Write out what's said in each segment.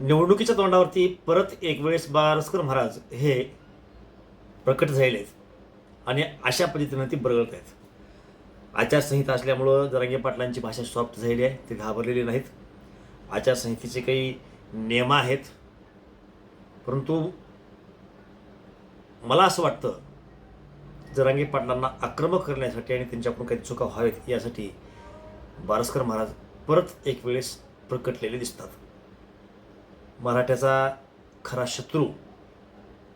निवडणुकीच्या तोंडावरती परत एक वेळेस बारस्कर महाराज हे प्रकट झालेले आहेत. आणि अशा पद्धतीनं ती बरगळत आहेत. आचारसंहिता असल्यामुळं जरांगे पाटलांची भाषा सॉफ्ट झालेली आहे. ते घाबरलेले नाहीत. आचारसंहितेचे काही नियम आहेत. परंतु मला असं वाटतं जरांगे पाटलांना आक्रमक करण्यासाठी आणि त्यांच्याकडून काही चुका व्हावेत यासाठी बारस्कर महाराज परत एक वेळेस प्रकटलेले दिसतात. मराठ्याचा खरा शत्रू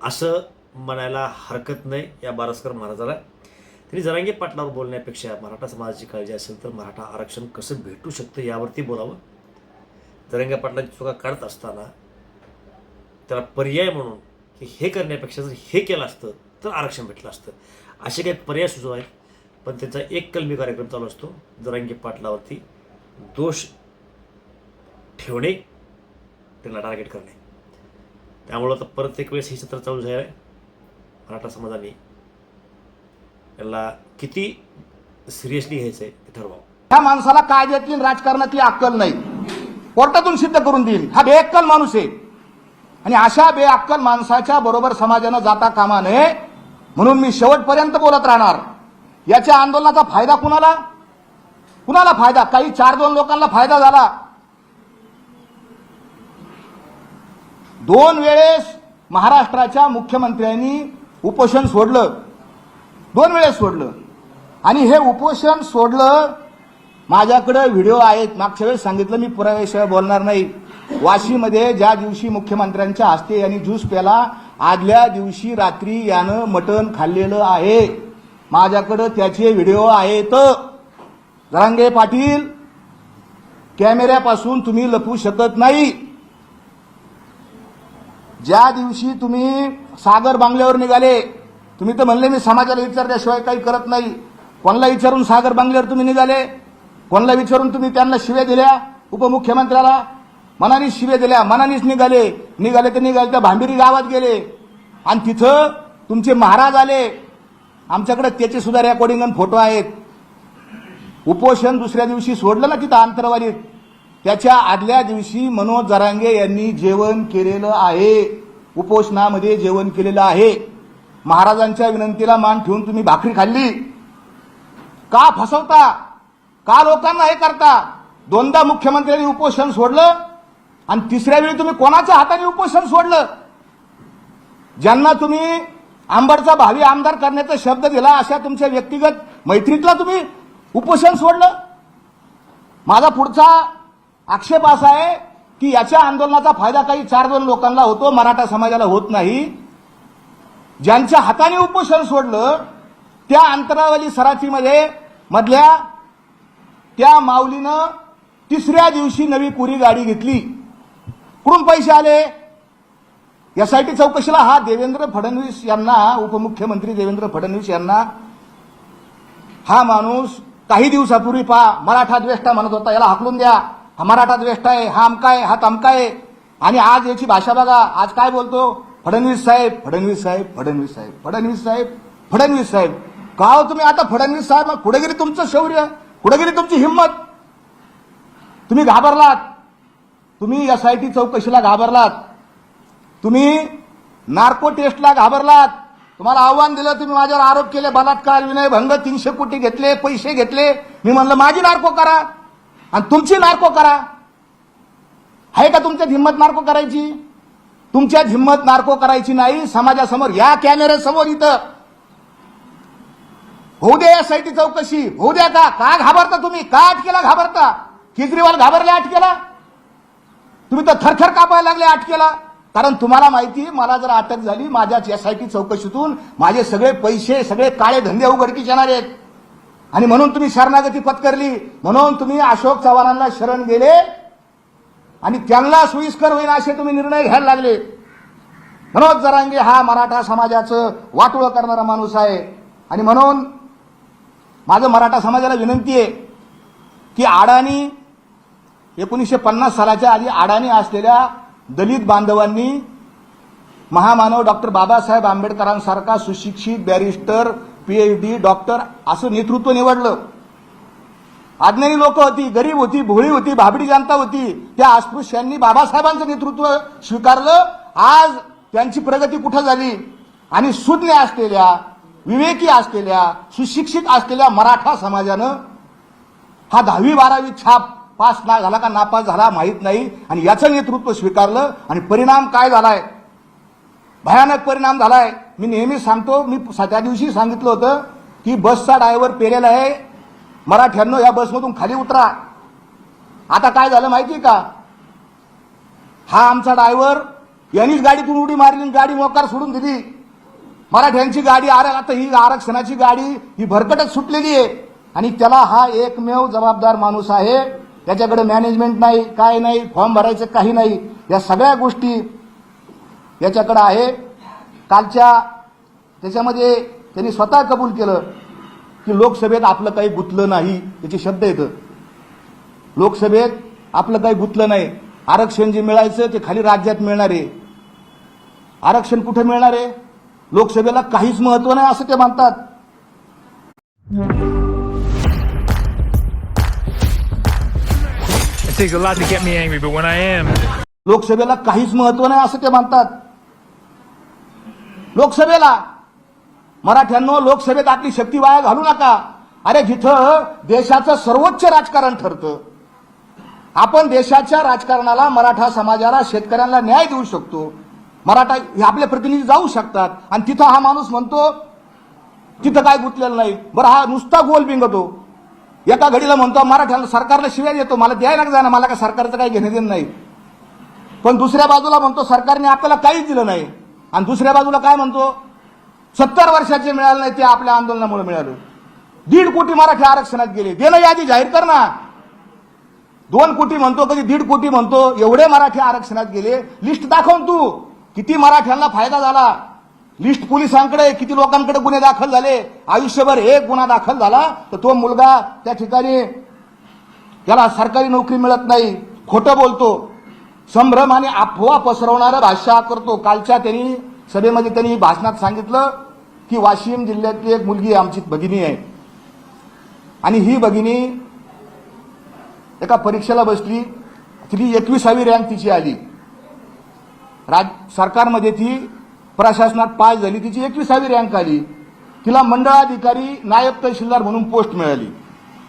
असं म्हणायला हरकत नाही या बारस्कर महाराजाला. त्यांनी जरांगे पाटलावर बोलण्यापेक्षा मराठा समाजाची काळजी असेल तर मराठा आरक्षण कसं भेटू शकतं यावरती बोलावं. जरांगे पाटलांची चुका काढत असताना त्याला पर्याय म्हणून की हे करण्यापेक्षा जर हे केलं असतं तर आरक्षण भेटलं असतं. असे काही पर्याय सुचव आहेत पण त्यांचा एक कलमी कार्यक्रम चालू असतो. जरांगे पाटलावरती दोष ठेवणे त्यांना टार्गेट करणे. त्यामुळं आता परत एक वेळेस हे सत्र चालू झालं आहे मराठा समाजाने. याला किती सिरियसली घ्यायचं आहे ते ठरवावं. ह्या माणसाला कायद्यातली आणि राजकारणातली अक्कल नाही. कोर्टातून सिद्ध करून देईल. हा बेअक्कल माणूस आहे. आणि अशा बेअक्कल माणसाच्या बरोबर समाजानं जाता कामा नये. म्हणून मी शेवटपर्यंत बोलत राहणार. याच्या आंदोलनाचा फायदा कुणाला? कुणाला फायदा? काही चार दोन लोकांना फायदा झाला. दोन वेळेस महाराष्ट्राच्या मुख्यमंत्र्यांनी उपोषण सोडलं. दोन वेळेस सोडलं. आणि हे उपोषण सोडलं माझ्याकडे व्हिडिओ आहेत. मागच्या वेळेस सांगितलं मी पुराव्याशिवाय बोलणार नाही. वाशीमध्ये ज्या दिवशी मुख्यमंत्र्यांच्या हस्ते यांनी ज्यूस प्याला आदल्या दिवशी रात्री यानं मटण खाल्लेलं आहे. माझ्याकडं त्याचे व्हिडिओ आहेत. जरांगे पाटील कॅमेऱ्यापासून तुम्ही लपू शकत नाही. ज्या दिवशी तुम्ही सागर बांगल्यावर निघाले तुम्ही तर म्हणले मी समाजाला विचारल्याशिवाय काही करत नाही. कोणाला विचारून सागर बांगल्यावर तुम्ही निघाले? कोणाला विचारून तुम्ही त्यांना शिव्या दिल्या उपमुख्यमंत्र्याला? मनानेच शिव्या दिल्या मनानेच निघाले. निघाले तर निघाले त्या भांबिरी गावात गेले. आणि तिथं तुमचे महाराज आले. आमच्याकडे त्याचे सुद्धा रेकॉर्डिंग आणि फोटो आहेत. उपोषण दुसऱ्या दिवशी सोडलं ना तिथं आंतरवालीत त्याच्या आदल्या दिवशी मनोज जरांगे यांनी जेवण केलेलं आहे. उपोषणामध्ये जेवण केलेलं आहे. महाराजांच्या विनंतीला मान ठेवून तुम्ही भाकरी खाल्ली. का फसवता? का लोकांना हे करता? दोनदा मुख्यमंत्र्यांनी उपोषण सोडलं आणि तिसऱ्या वेळी तुम्ही कोणाच्या हाताने उपोषण सोडलं? ज्यांना तुम्ही आंबडचा भावी आमदार करण्याचा शब्द दिला अशा तुमच्या व्यक्तिगत मैत्रीतला तुम्ही उपोषण सोडलं? माझा पुढचा आक्षेप असा आहे की याच्या आंदोलनाचा फायदा काही चार दोन लोकांना होतो मराठा समाजाला होत नाही. ज्यांच्या हाताने उपोषण सोडलं त्या अंतरावली सराचीमध्ये मधल्या त्या माऊलीनं तिसऱ्या दिवशी नवी कुरी गाडी घेतली. कुठून पैसे आले? यासाठी चौकशीला. हा देवेंद्र फडणवीस यांना उपमुख्यमंत्री देवेंद्र फडणवीस यांना हा माणूस काही दिवसापूर्वी पहा मराठा द्वेष्टा म्हणत होता याला हाकलून द्या. हा मराठा द्वेष्ट आहे हा अमका आहे हा तमका आहे. आणि आज याची भाषा बघा आज काय बोलतो? फडणवीस साहेब फडणवीस साहेब फडणवीस साहेब फडणवीस साहेब फडणवीस साहेब. का हो तुम्ही आता फडणवीस साहेब मग कुठे गेली तुमचं शौर्य कुठे गेली तुमची हिंमत. तुम्ही घाबरलात. तुम्ही एस आय टी चौकशीला घाबरलात. तुम्ही नार्को टेस्टला घाबरलात. तुम्हाला आव्हान दिलं तुम्ही माझ्यावर आरोप केले बलात्कार विनय भंग तीनशे कोटी घेतले पैसे घेतले. मी म्हणलं माझी नार्को करा. आणि तुमची नार्को करा. आहे का तुमच्यात हिंमत नार्को करायची? तुमच्यात हिंमत नार्को करायची नाही समाजासमोर या कॅमेऱ्यासमोर इथं. होऊ द्या या साईटी चौकशी होऊ द्या का? का घाबरता तुम्ही? का अटकेला घाबरता? केजरीवाल घाबरले अटकेला? तुम्ही तर थरथर कापायला लागले अटकेला. कारण तुम्हाला माहिती मला जर अटक झाली माझ्याच एसआयटी चौकशीतून माझे सगळे पैसे सगळे काळे धंदे उघडकीस येणार आहेत. आणि म्हणून तुम्ही शरणागती पत्करली म्हणून तुम्ही अशोक चव्हाणांना शरण गेले आणि त्यांना सोयीस्कर होईल असे तुम्ही निर्णय घ्यायला लागले. मनोज जरांगे हा मराठा समाजाचं वाटोळं करणारा माणूस आहे. आणि म्हणून माझं मराठा समाजाला विनंती आहे की अडाणी एकोणीसशे पन्नास सालाच्या आधी अडाणी असलेल्या दलित बांधवांनी महामानव डॉक्टर बाबासाहेब आंबेडकरांसारखा सुशिक्षित बॅरिस्टर पीएचडी डॉक्टर असं नेतृत्व निवडलं. अज्ञानी लोक होती गरीब होती भोळी होती भाबडी जनता होती त्या अस्पृश्यांनी बाबासाहेबांचं नेतृत्व स्वीकारलं. आज त्यांची प्रगती कुठं झाली? आणि सुज्ञ असलेल्या विवेकी असलेल्या सुशिक्षित असलेल्या मराठा समाजानं हा दहावी बारावी छाप पास ना झाला का नापास झाला माहीत नाही. आणि याचं नेतृत्व स्वीकारलं. आणि परिणाम काय झालाय? भयानक परिणाम झालाय. मी नेहमी सांगतो मी त्या दिवशी सांगितलं होतं की बसचा ड्रायव्हर पेरेल आहे. मराठ्यांनो या बसमधून खाली उतरा. आता काय झालं माहिती का? हा आमचा ड्रायव्हर यांनीच गाडीतून उडी मारली गाडी मोकार सोडून दिली. मराठ्यांची गाडी आर आता ही आरक्षणाची गाडी ही भरकटच सुटलेली आहे. आणि त्याला हा एकमेव जबाबदार माणूस आहे. त्याच्याकडे मॅनेजमेंट नाही काय नाही फॉर्म भरायचं काही नाही. या सगळ्या गोष्टी याच्याकडे आहे. कालच्या त्याच्यामध्ये त्यांनी स्वतः कबूल केलं की लोकसभेत आपलं काही गुंतलं नाही त्याचे शब्द येतं. लोकसभेत आपलं काही गुंतलं नाही. आरक्षण जे मिळायचं ते खाली राज्यात मिळणार आहे. आरक्षण कुठे मिळणार आहे? लोकसभेला काहीच महत्त्व नाही असं ते am, लोकसभेला काहीच महत्त्व नाही असं ते म्हणतात. लोकसभेला. मराठ्यांनो लोकसभेत आपली शक्ती वाया घालू नका. अरे जिथं देशाचं सर्वोच्च राजकारण ठरतं आपण देशाच्या राजकारणाला मराठा समाजाला शेतकऱ्यांना न्याय देऊ शकतो. मराठा हे आपले प्रतिनिधी जाऊ शकतात. आणि तिथं हा माणूस म्हणतो तिथं काय गुंतलेलं नाही. बरं हा नुसता गोल बिंगतो. एका घडीला म्हणतो मराठ्याला सरकारला शिव्या देतो. मला द्यायला जाणार मला काय सरकारचं काही घेणं देणं नाही. पण दुसऱ्या बाजूला म्हणतो सरकारने आपल्याला काहीच दिलं नाही. आणि दुसऱ्या बाजूला काय म्हणतो? सत्तर वर्षाचे मिळालं नाही ते आपल्या आंदोलनामुळे मिळालं. दीड कोटी मराठी आरक्षणात गेले. देणं यादी जाहीर कर ना दोन कोटी म्हणतो कधी दीड कोटी म्हणतो एवढे मराठी आरक्षणात गेले. लिस्ट दाखवून तू. किती मराठ्यांना फायदा झाला. लिस्ट पोलिसांकडे किती लोकांकडे गुन्हे दाखल झाले. आयुष्यभर एक गुन्हा दाखल झाला तर तो मुलगा त्या ठिकाणी त्याला सरकारी नोकरी मिळत नाही. खोटं बोलतो. संभ्रम आणि अफवा पसरवणारं भाषा करतो. कालच्या त्यांनी सभेमध्ये त्यांनी भाषणात सांगितलं की वाशिम जिल्ह्यातली एक मुलगी आमची भगिनी आहे. आणि ही भगिनी एका परीक्षेला बसली. तिची एकविसावी रँक तिची आली. राज सरकारमध्ये ती प्रशासनात पास झाली. तिची एकविसावी रँक आली. तिला मंडळाधिकारी नायब तहसीलदार म्हणून पोस्ट मिळाली.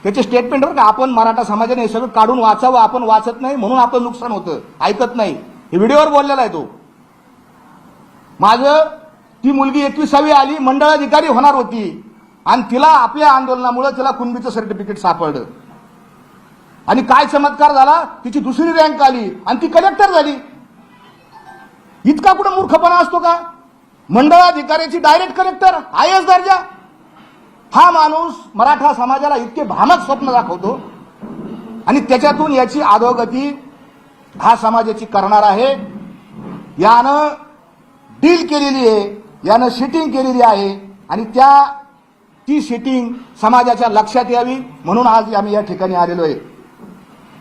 त्याचे स्टेटमेंट बरं का आपण मराठा समाजाने हे सगळं काढून वाचावं आपण वाचत नाही म्हणून आपलं नुकसान होतं. ऐकत नाही. हे व्हिडिओवर बोललेला आहे तो. माझं ती मुलगी एकविसावी आली मंडळाधिकारी होणार होती. आणि तिला आपल्या आंदोलनामुळे तिला कुणबीचं सर्टिफिकेट सापडलं. आणि काय चमत्कार झाला? तिची दुसरी रँक आली आणि ती कलेक्टर झाली. इतका कुठं मूर्खपणा असतो का? मंडळाधिकाऱ्याची डायरेक्ट कलेक्टर आय एस दर्जा. हा माणूस मराठा समाजाला इतके भ्रामक स्वप्न दाखवतो आणि त्याच्यातून याची अधोगती हा समाजाची करणार आहे. यानं डील केलेली आहे यानं शिटिंग केलेली आहे आणि त्या ती शिटिंग समाजाच्या लक्षात यावी म्हणून आज आम्ही या ठिकाणी आलेलो आहे.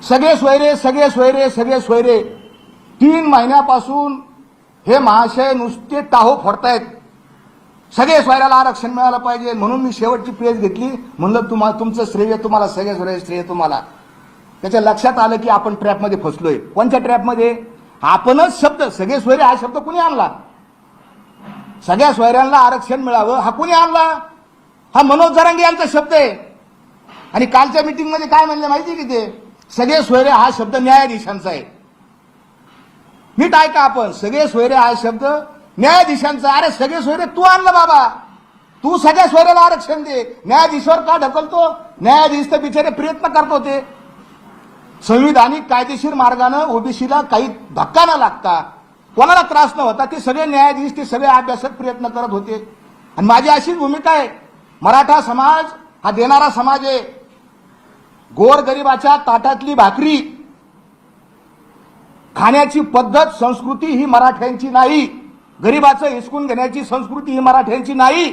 सगळे सोयरे सगळे सोयरे सगळे सोयरे तीन महिन्यापासून हे महाशय नुसते टाहो फोडतायत. सगळे सोयऱ्याला आरक्षण मिळालं पाहिजे. म्हणून मी शेवटची प्रेस घेतली. म्हणलं तुम्हाला तुमचं श्रेय तुम्हाला सगळे सोयरे श्रेय तुम्हाला. त्याच्या लक्षात आलं की आपण ट्रॅपमध्ये फसलोय. कोणत्या ट्रॅपमध्ये आपणच शब्द सगळे सोयरे हा शब्द कुणी आणला? सगळ्या सोयऱ्यांना आरक्षण मिळावं हा कुणी आणला? हा मनोज जरांगे यांचा शब्द आहे. आणि कालच्या मीटिंगमध्ये काय म्हणलं माहिती की ते? सगळे सोयरे हा शब्द न्यायाधीशांचा आहे. नीट ऐका आपण. सगळे सोयरे हा शब्द न्यायाधीशांचा अरे सगळे सोयरे तू आणलं बाबा. तू सगळ्या सोयऱ्याला आरक्षण दे. न्यायाधीशावर का ढकलतो? न्यायाधीश तर बिचारे प्रयत्न करत होते. संविधानिक कायदेशीर मार्गानं ओबीसीला काही धक्का न लागता कोणाला त्रास न होता ते सगळे न्यायाधीश ते सगळे अभ्यासक प्रयत्न करत होते. आणि माझी अशीच भूमिका आहे. मराठा समाज हा देणारा समाज आहे. गोरगरिबाच्या ताटातली भाकरी. खाण्याची पद्धत संस्कृती ही मराठ्यांची नाही. गरिबाचं हिसकून घेण्याची संस्कृती ही मराठ्यांची नाही.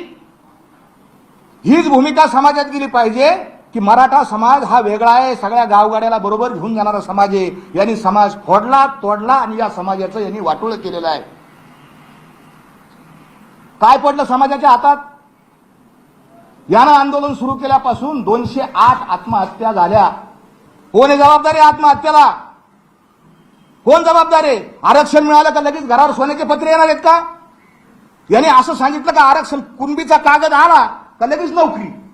हीच भूमिका समाजात गेली पाहिजे की मराठा समाज हा वेगळा आहे सगळ्या गावगाड्याला बरोबर घेऊन जाणारा समाज आहे. यांनी समाज फोडला तोडला आणि या समाजाचं यांनी वाटोळ केलेलं आहे. काय पडलं समाजाच्या हातात? यानं आंदोलन सुरू केल्यापासून दोनशे आठ आत्महत्या झाल्या. कोण जबाबदारी आत्महत्येला? कोण जबाबदार आहे? आरक्षण मिळालं का लगेच घरावर सोन्याचे पत्रे येणार आहेत का? याने असं सांगितलं का आरक्षण कुणबीचा कागद आला का लगेच नोकरी?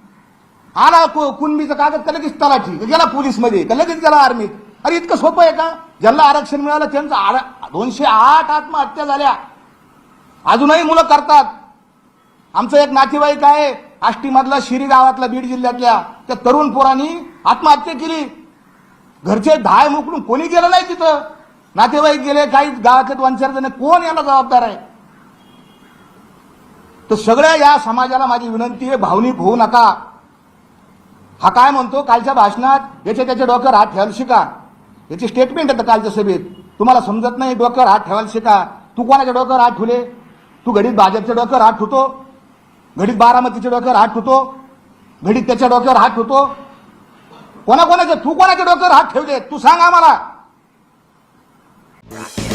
आला कु- कुणबीचा कागद का लगेच तलाठी? गेला पोलीसमध्ये? का लगेच गेला आर्मीत अरे इतकं सोपं आहे का? ज्यांना आरक्षण मिळालं त्यांचं आर- दोनशे आठ आत्महत्या झाल्या. अजूनही मुलं करतात. आमचं एक नातेवाईक आहे आष्टीमधला शिरी गावातला बीड जिल्ह्यातल्या. त्या तरुण पोरांनी आत्महत्या केली. घरचे धाय मोकळून कोणी गेलं नाही तिथं? नातेवाईक गेले काही गावातले दोन चार जण कोण याला जबाबदार आहे? तर सगळ्या या समाजाला माझी विनंती आहे भावनिक होऊ नका. हा काय म्हणतो? कालच्या भाषणात याच्या त्याच्या डोक्यावर हात ठेवायला शिका. याची स्टेटमेंट येतं कालच्या सभेत. तुम्हाला समजत नाही डोक्यावर हात ठेवायला शिका. तू कोणाच्या डोक्यावर हात ठेवले? तू घडीत भाजपच्या डोक्यावर हात ठेवतो? घडीत बारामतीच्या डोक्यावर हात ठेवतो? घडीत त्याच्या डोक्यावर हात ठेवतो? कोणाकोणाच्या तू कोणाच्या डोक्यावर हात ठेवले? तू सांग आम्हाला. Rocket.